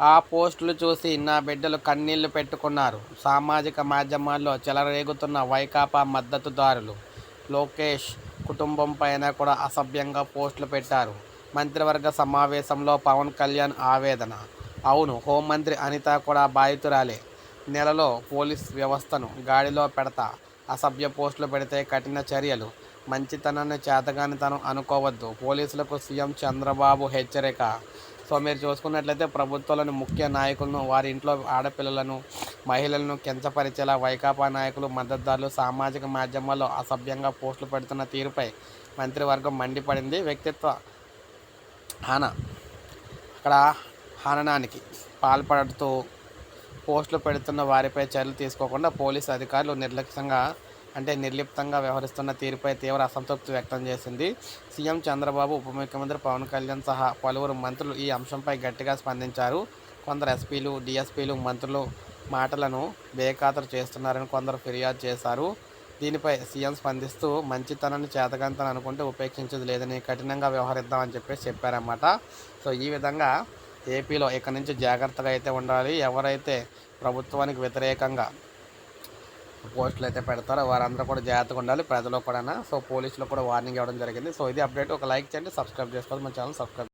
ఆ పోస్టులు చూసి నా బిడ్డలు కన్నీళ్ళు పెట్టుకున్నారు. సామాజిక మాధ్యమాల్లో చెలరేగుతున్న వైకాపా మద్దతుదారులు లోకేష్ కుటుంబం పైన కూడా అసభ్యంగా పోస్టులు పెట్టారు. మంత్రివర్గ సమావేశంలో పవన్ కళ్యాణ్ ఆవేదన. అవును హోంమంత్రి అనిత కూడా బాధితురాలే. నెలలో పోలీస్ వ్యవస్థను గాడిలో పెడతా అసభ్య పోస్టులు పెడితే కఠిన చర్యలు. మంచితనాన్ని చేతగాని తను అనుకోవద్దు. పోలీసులకు సీఎం చంద్రబాబు హెచ్చరిక. సో మీరు చూసుకున్నట్లయితే ప్రభుత్వాలను ముఖ్య నాయకులను వారి ఇంట్లో ఆడపిల్లలను మహిళలను కించపరిచేలా వైకాపా నాయకులు మద్దతుదారులు సామాజిక మాధ్యమాల్లో అసభ్యంగా పోస్టులు పెడుతున్న తీరుపై మంత్రివర్గం మండిపడింది. వ్యక్తిత్వ హన అక్కడ హననానికి పాల్పడుతూ పోస్టులు పెడుతున్న వారిపై చర్యలు తీసుకోకుండా పోలీసు అధికారులు నిర్లక్ష్యంగా అంటే నిర్లిప్తంగా వ్యవహరిస్తున్న తీరుపై తీవ్ర అసంతృప్తి వ్యక్తం చేసింది. సీఎం చంద్రబాబు ఉప ముఖ్యమంత్రి పవన్ కళ్యాణ్ సహా పలువురు మంత్రులు ఈ అంశంపై గట్టిగా స్పందించారు. కొందరు ఎస్పీలు డిఎస్పీలు మంత్రులు మాటలను బేఖాతరు చేస్తున్నారని కొందరు ఫిర్యాదు చేశారు. దీనిపై సీఎం స్పందిస్తూ మంచితనాన్ని చేతకంతని అనుకుంటే ఉపేక్షించేది లేదని కఠినంగా వ్యవహరిద్దామని చెప్పేసి చెప్పారన్నమాట. సో ఈ విధంగా ఏపీలో ఇక్కడి నుంచి జాగ్రత్తగా అయితే ఉండాలి. ఎవరైతే ప్రభుత్వానికి వ్యతిరేకంగా పోస్టులు అయితే పెడతారో వారందరూ కూడా జాగ్రత్తగా ఉండాలి. ప్రజలు కూడా సో పోలీసులు కూడా వార్నింగ్ ఇవ్వడం జరిగింది. సో ఇది అప్డేట్. ఒక లైక్ చేయండి సబ్స్క్రైబ్ చేసుకోవాలి. మన ఛానల్ సబ్స్క్రైబ్